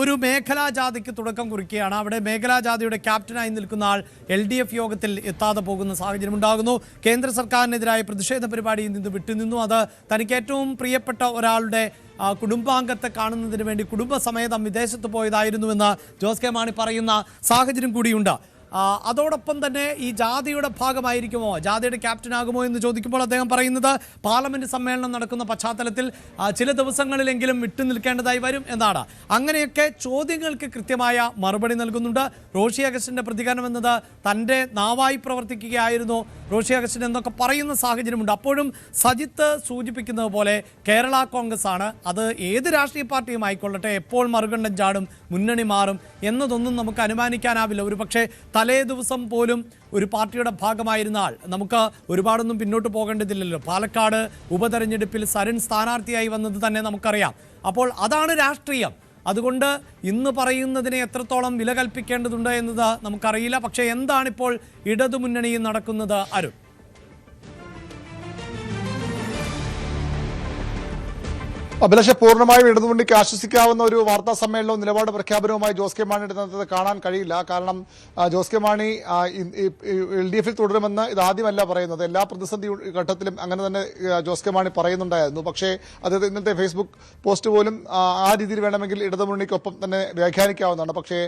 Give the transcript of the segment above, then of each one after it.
ഒരു മേഖലാ ജാതിക്ക് തുടക്കം കുറിക്കുകയാണ്. അവിടെ മേഖലാ ജാതിയുടെ ക്യാപ്റ്റനായി നിൽക്കുന്ന ആൾ എൽ ഡി എഫ് യോഗത്തിൽ എത്താതെ പോകുന്ന സാഹചര്യം ഉണ്ടാകുന്നു. കേന്ദ്ര സർക്കാരിനെതിരായ പ്രതിഷേധ പരിപാടിയിൽ നിന്ന് വിട്ടുനിന്നു. അത് തനിക്ക് ഏറ്റവും പ്രിയപ്പെട്ട ഒരാളുടെ കുടുംബാംഗത്തെ കാണുന്നതിന് വേണ്ടി കുടുംബസമേതം വിദേശത്ത് പോയതായിരുന്നുവെന്ന് ജോസ് കെ മാണി പറയുന്ന സാഹചര്യം കൂടിയുണ്ട്. അതോടൊപ്പം തന്നെ ഈ ജാതിയുടെ ഭാഗമായിരിക്കുമോ? ജാതിയുടെ ക്യാപ്റ്റൻ ക്യാപ്റ്റനാകുമോ എന്ന് ചോദിക്കുമ്പോൾ അദ്ദേഹം പറയുന്നത് പാർലമെന്റ് സമ്മേളനം നടക്കുന്ന പശ്ചാത്തലത്തിൽ ചില ദിവസങ്ങളിലെങ്കിലും വിട്ടു നിൽക്കേണ്ടതായി വരും എന്നാണ്. അങ്ങനെയൊക്കെ ചോദ്യങ്ങൾക്ക് കൃത്യമായ മറുപടി നൽകുന്നുണ്ട്. റോഷി അഗസ്റ്റിന്റെ പ്രതികരണം എന്നത് തന്റെ നാവായി പ്രവർത്തിക്കുകയായിരുന്നു. റോഷി അഗസ്റ്റിൻ എന്നൊക്കെ പറയുന്ന സാഹചര്യമുണ്ട്. അപ്പോഴും സജിത്ത് സൂചിപ്പിക്കുന്നത് പോലെ കേരള കോൺഗ്രസ് ആണ് അത് ഏത് രാഷ്ട്രീയ പാർട്ടിയും ആയിക്കൊള്ളട്ടെ. എപ്പോൾ മറുകണ്ഠം ചാടും മുന്നണി മാറും എന്നതൊന്നും നമുക്ക് അനുമാനിക്കാനാവില്ല. ഒരു പക്ഷേ തലേ ദിവസം പോലും ഒരു പാർട്ടിയുടെ ഭാഗമായിരുന്നാൽ നമുക്ക് ഒരുപാടൊന്നും പിന്നോട്ട് പോകേണ്ടതില്ലല്ലോ. പാലക്കാട് ഉപതെരഞ്ഞെടുപ്പിൽ സരൺ സ്ഥാനാർത്ഥിയായി വന്നത് തന്നെ നമുക്കറിയാം. അപ്പോൾ അതാണ് രാഷ്ട്രീയം. അതുകൊണ്ട് ഇന്ന് പറയുന്നതിനെ എത്രത്തോളം വില കൽപ്പിക്കേണ്ടതുണ്ട് എന്നത് നമുക്കറിയില്ല. പക്ഷേ എന്താണിപ്പോൾ ഇടതുമുന്നണിയിൽ നടക്കുന്നത് അരുൺ? അഭിലാഷ പൂർണമായും ഇടതുമുണ്ടിക്ക് ആശ്വസിക്കാവുന്ന ഒരു വാർത്താ സമ്മേളനവും നിലപാട് പ്രഖ്യാപനവുമായി ജോസ് കെ മാണി എടുത്തത് കാണാൻ കഴിയില്ല. കാരണം Jose K Mani L D എഫിൽ തുടരുമെന്ന് ഇത് ആദ്യമല്ല പറയുന്നത്. എല്ലാ പ്രതിസന്ധി ഘട്ടത്തിലും അങ്ങനെ തന്നെ ജോസ് കെ മാണി പറയുന്നുണ്ടായിരുന്നു. പക്ഷേ അത് ഇന്നത്തെ ഫേസ്ബുക്ക് പോസ്റ്റ് പോലും ആ, രീതിയിൽ വേണമെങ്കിൽ ഇടതുമുന്നണിക്കൊപ്പം തന്നെ വ്യാഖ്യാനിക്കാവുന്നതാണ്. പക്ഷേ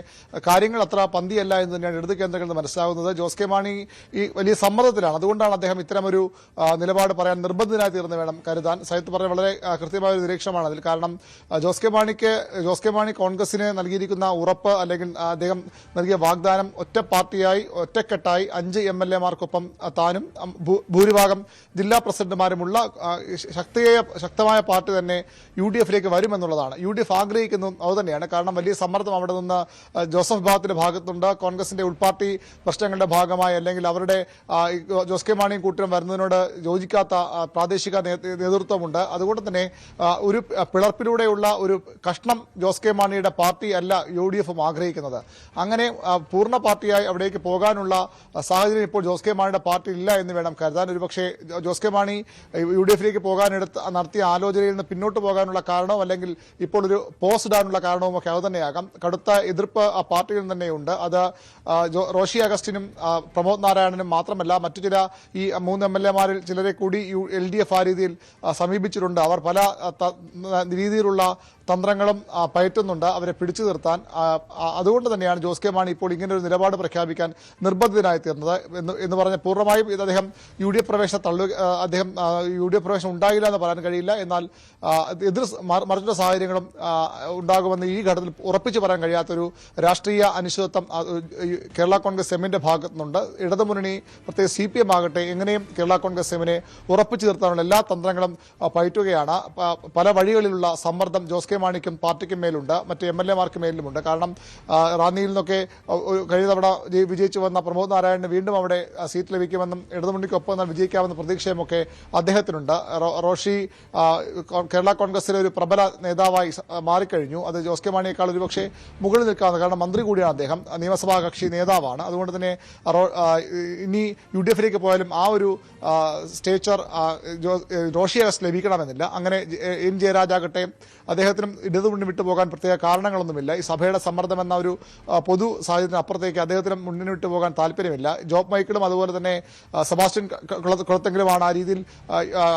കാര്യങ്ങൾ അത്ര പന്തിയല്ല എന്ന് തന്നെയാണ് ഇടതു കേന്ദ്രങ്ങളിൽ നിന്ന് മനസ്സിലാകുന്നത് ജോസ് കെ മാണി ഈ വലിയ സമ്മർദ്ദത്തിലാണ്. അതുകൊണ്ടാണ് അദ്ദേഹം ഇത്തരമൊരു നിലപാട് പറയാൻ നിർബന്ധിതനായി തീർന്ന് വേണം കരുതാൻ. സഹിത്ത് പറഞ്ഞ വളരെ കൃത്യമായ ഒരു നിരീക്ഷണമാണ് അതിൽ കാരണം ജോസ് കെ മാണിക്ക് ജോസ് കെ മാണി കോൺഗ്രസിന് നൽകിയിരിക്കുന്ന ഉറപ്പ് അല്ലെങ്കിൽ അദ്ദേഹം നൽകിയ വാഗ്ദാനം ഒറ്റ പാർട്ടിയായി ഒറ്റക്കെട്ടായി അഞ്ച് എം എൽ എമാർക്കൊപ്പം താനും ഭൂരിഭാഗം ജില്ലാ പ്രസിഡന്റുമാരുമുള്ള ശക്തിയായ ശക്തമായ പാർട്ടി തന്നെ യു ഡി എഫിലേക്ക് വരുമെന്നുള്ളതാണ്. യു ഡി എഫ് ആഗ്രഹിക്കുന്നതും അതുതന്നെയാണ്. കാരണം വലിയ സമ്മർദ്ദം അവിടെ നിന്ന് ജോസഫ് വിഭാഗത്തിന്റെ ഭാഗത്തുണ്ട്. കോൺഗ്രസിന്റെ ഉൾപാർട്ടി പ്രശ്നങ്ങളുടെ ഭാഗമായി അല്ലെങ്കിൽ അവരുടെ ജോസ് കെ മാണിയും കൂട്ടരും വരുന്നതിനോട് യോജിക്കാത്ത പ്രാദേശിക നേതൃത്വമുണ്ട്. അതുകൊണ്ട് തന്നെ ഒരു പിളർപ്പിലൂടെയുള്ള ഒരു കഷ്ണം ജോസ് കെ മാണിയുടെ പാർട്ടി അല്ല യു ഡി എഫും ആഗ്രഹിക്കുന്നത്. അങ്ങനെ പൂർണ പാർട്ടിയായി അവിടേക്ക് പോകാനുള്ള സാഹചര്യം ഇപ്പോൾ ജോസ് കെ മാണിയുടെ പാർട്ടി ഇല്ല എന്ന് വേണം കരുതാൻ. ഒരുപക്ഷെ Jose K Mani U D എഫിലേക്ക് പോകാനെടുത്ത് നടത്തിയ ആലോചനയിൽ നിന്ന് പിന്നോട്ട് പോകാനുള്ള കാരണവും അല്ലെങ്കിൽ ഇപ്പോൾ ഒരു പോസ്റ്റ് ഇടാനുള്ള കാരണവും ഒക്കെ അത് തന്നെയാകാം. കടുത്ത എതിർപ്പ് ആ പാർട്ടിയിൽ തന്നെയുണ്ട്. അത് റോഷി അഗസ്റ്റിനും പ്രമോദ് നാരായണനും മാത്രമല്ല മറ്റു ചില ഈ മൂന്ന് എം എൽ എമാരിൽ ചിലരെ കൂടി എൽ ഡി എഫ് ആ രീതിയിൽ സമീപിച്ചിട്ടുണ്ട്. അവർ പല രീതിയിലുള്ള തന്ത്രങ്ങളും പയറ്റുന്നുണ്ട്. അവരെ പിടിച്ചു നിർത്താൻ അതുകൊണ്ട് തന്നെയാണ് ജോസ് കെ മാണി ഇപ്പോൾ ഇങ്ങനെ ഒരു നിലപാട് പ്രഖ്യാപിക്കാൻ നിർബന്ധിതനായി തീർന്നത് എന്ന് എന്ന് പറഞ്ഞ പൂർണമായും ഇത് അദ്ദേഹം യു ഡി എഫ് പ്രവേശനം തള്ളു അദ്ദേഹം യു ഡി എഫ് പ്രവേശനം ഉണ്ടാകില്ല എന്ന് പറയാൻ കഴിയില്ല. എന്നാൽ എതിർ മറിച്ചുള്ള സാഹചര്യങ്ങളും ഉണ്ടാകുമെന്ന് ഈ ഘട്ടത്തിൽ ഉറപ്പിച്ചു പറയാൻ കഴിയാത്തൊരു രാഷ്ട്രീയ അനിശ്ചിതത്വം കേരള കോൺഗ്രസ് എമ്മിന്റെ ഭാഗത്തു നിന്നുണ്ട് ഇടതുമുന്നണി പ്രത്യേകിച്ച് സി പി എം ആകട്ടെ എങ്ങനെയും കേരള കോൺഗ്രസ് എമ്മിനെ ഉറപ്പിച്ചു നിർത്താനുള്ള എല്ലാ തന്ത്രങ്ങളും പയറ്റുകയാണ്. പല വഴികളിലുള്ള സമ്മർദ്ദം ജോസ് കെ മാണിക്കും പാർട്ടിക്കും മേലുണ്ട് മറ്റ് എം എൽ എമാർക്ക് മേലുമുണ്ട് കാരണം റാന്നിയിൽ നിന്നൊക്കെ കഴിഞ്ഞ തവണ വിജയിച്ചു വന്ന പ്രമോദ് നാരായണന് വീണ്ടും അവിടെ സീറ്റ് ലഭിക്കുമെന്നും ഇടതുമുന്നണിക്കൊപ്പം എന്നാൽ വിജയിക്കാമെന്ന പ്രതീക്ഷയുമൊക്കെ അദ്ദേഹത്തിനുണ്ട്. റോഷി കേരള കോൺഗ്രസിലെ ഒരു പ്രബല നേതാവായി മാറിക്കഴിഞ്ഞു. അത് ജോസ് കെ മാണിയേക്കാൾ ഒരുപക്ഷെ മുകളിൽ നിൽക്കാവുന്ന കാരണം മന്ത്രി കൂടിയാണ് അദ്ദേഹം. നിയമസഭാ കക്ഷി നേതാവാണ്. അതുകൊണ്ട് തന്നെ ഇനി യു ഡി എഫിലേക്ക് പോയാലും ആ ഒരു സ്റ്റേച്ചർ റോഷി അഗസ്റ്റ് ലഭിക്കണമെന്നില്ല. അങ്ങനെ എം ജയരാജാകട്ടെ അദ്ദേഹത്തിനും ഇടതുമുന്നണി വിട്ടുപോകാൻ പ്രത്യേക കാരണങ്ങളൊന്നുമില്ല. ഈ സഭയുടെ സമ്മർദ്ദം എന്ന ഒരു പൊതു സാഹചര്യത്തിന് അപ്പുറത്തേക്ക് അദ്ദേഹത്തിനും മുന്നിൽ വിട്ടുപോകാൻ താല്പര്യമില്ല. ജോബ് മൈക്കിളും അതുപോലെ തന്നെ സെബാസ്റ്റ്യൻ കുളത്തെങ്കിലുമാണ് ആ രീതിയിൽ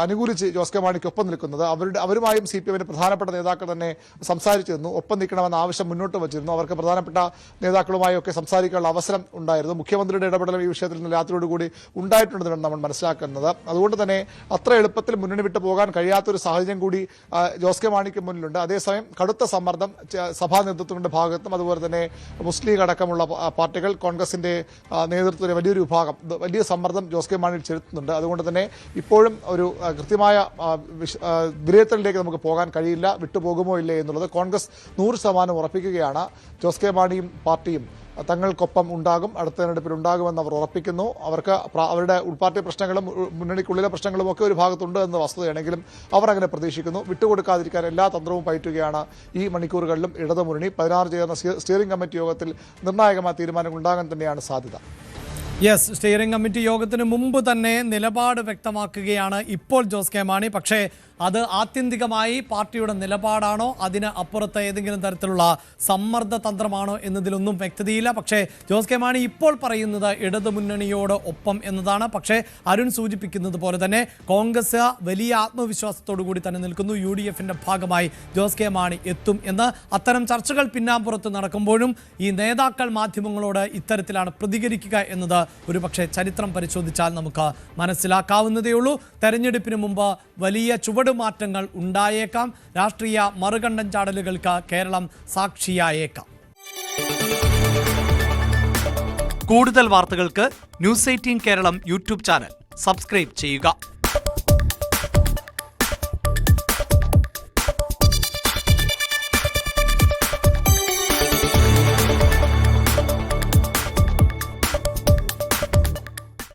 അനുകൂലിച്ച് ജോസ് കെ മാണിക്ക് ഒപ്പം നിൽക്കുന്നത്. അവരുടെ അവരുമായും സി പി എമ്മിന്റെ പ്രധാനപ്പെട്ട നേതാക്കൾ തന്നെ സംസാരിച്ചിരുന്നു. ഒപ്പം നിൽക്കണമെന്ന ആവശ്യം മുന്നോട്ട് വച്ചിരുന്നു. അവർക്ക് പ്രധാനപ്പെട്ട നേതാക്കളുമായി ഒക്കെ സംസാരിക്കാനുള്ള അവസരം ഉണ്ടായിരുന്നു. മുഖ്യമന്ത്രിയുടെ ഇടപെടൽ ഈ വിഷയത്തിൽ ഇന്ന് രാത്രിയോടുകൂടി ഉണ്ടായിട്ടുണ്ടെന്നാണ് നമ്മൾ മനസ്സിലാക്കുന്നത്. അതുകൊണ്ട് തന്നെ അത്ര എളുപ്പത്തിൽ മുന്നണി വിട്ടു പോകാൻ കഴിയാത്തൊരു സാഹചര്യം കൂടി ജോസ് കെ മാണിക്ക് മുന്നിലുണ്ട്. അതേസമയം കടുത്ത സമ്മർദ്ദം സഭാ നേതൃത്വത്തിന്റെ ഭാഗത്തും അതുപോലെ തന്നെ മുസ്ലിം ലീഗ് അടക്കമുള്ള പാർട്ടികൾ കോൺഗ്രസിന്റെ നേതൃത്വത്തിലെ വലിയൊരു വിഭാഗം വലിയ സമ്മർദ്ദം ജോസ് കെ മാണിയിൽ ചെലുത്തുന്നുണ്ട്. അതുകൊണ്ട് തന്നെ ഇപ്പോഴും ഒരു കൃത്യമായ വിലയിരുത്തലിലേക്ക് നമുക്ക് പോകാൻ കഴിയില്ല വിട്ടുപോകുമോ ഇല്ലേ എന്നുള്ളത് കോൺഗ്രസ് നൂറ് ശതമാനം ഉറപ്പിക്കുകയാണ്. ജോസ് കെ മാണിയും പാർട്ടിയും തങ്ങൾക്കൊപ്പം ഉണ്ടാകും അടുത്ത തെരഞ്ഞെടുപ്പിൽ ഉണ്ടാകുമെന്ന് അവർ ഉറപ്പിക്കുന്നു. അവർക്ക് അവരുടെ ഉൾപാർട്ടി പ്രശ്നങ്ങളും മുന്നണിക്കുള്ളിലെ പ്രശ്നങ്ങളും ഒക്കെ ഒരു ഭാഗത്തുണ്ട് എന്ന വസ്തുതയാണെങ്കിലും അവർ അങ്ങനെ പ്രതീക്ഷിക്കുന്നു. വിട്ടുകൊടുക്കാതിരിക്കാൻ എല്ലാ തന്ത്രവും പയറ്റുകയാണ് ഈ മണിക്കൂറുകളിലും ഇടതുമുന്നണി പതിനാറ് ചേർന്ന സ്റ്റിയറിംഗ് കമ്മിറ്റി യോഗത്തിൽ നിർണായകമായ തീരുമാനങ്ങൾ ഉണ്ടാകാൻ തന്നെയാണ് സാധ്യത. യെസ് സ്റ്റിയറിംഗ് കമ്മിറ്റി യോഗത്തിന് മുമ്പ് തന്നെ നിലപാട് വ്യക്തമാക്കുകയാണ് ഇപ്പോൾ ജോസ് കെ മാണി. പക്ഷേ അത് ആത്യന്തികമായി പാർട്ടിയുടെ നിലപാടാണോ? അതിന് അപ്പുറത്തെ ഏതെങ്കിലും തരത്തിലുള്ള സമ്മർദ്ദ തന്ത്രമാണോ എന്നതിലൊന്നും വ്യക്തതയില്ല. പക്ഷേ ജോസ് കെ മാണി ഇപ്പോൾ പറയുന്നത് ഇടതുമുന്നണിയോട് ഒപ്പം എന്നതാണ്. പക്ഷേ അരുൺ സൂചിപ്പിക്കുന്നത് പോലെ തന്നെ കോൺഗ്രസ് വലിയ ആത്മവിശ്വാസത്തോടു കൂടി തന്നെ നിൽക്കുന്നു. യു ഡി ഭാഗമായി ജോസ് കെ മാണി എത്തും എന്ന് അത്തരം ചർച്ചകൾ പിന്നാമ്പുറത്ത് നടക്കുമ്പോഴും ഈ നേതാക്കൾ മാധ്യമങ്ങളോട് ഇത്തരത്തിലാണ് പ്രതികരിക്കുക എന്നത് ഒരുപക്ഷെ ചരിത്രം പരിശോധിച്ചാൽ നമുക്ക് മനസ്സിലാക്കാവുന്നതേയുള്ളൂ. തെരഞ്ഞെടുപ്പിന് മുമ്പ് വലിയ ചുവടുമാറ്റങ്ങൾ ഉണ്ടായേക്കാം. രാഷ്ട്രീയ മറുകണ്ടം ചാടലുകൾക്ക് കേരളം സാക്ഷിയായേക്കാം. കൂടുതൽ വാർത്തകൾക്ക് news eighteen Keralam YouTube channel. Subscribe ചെയ്യുക.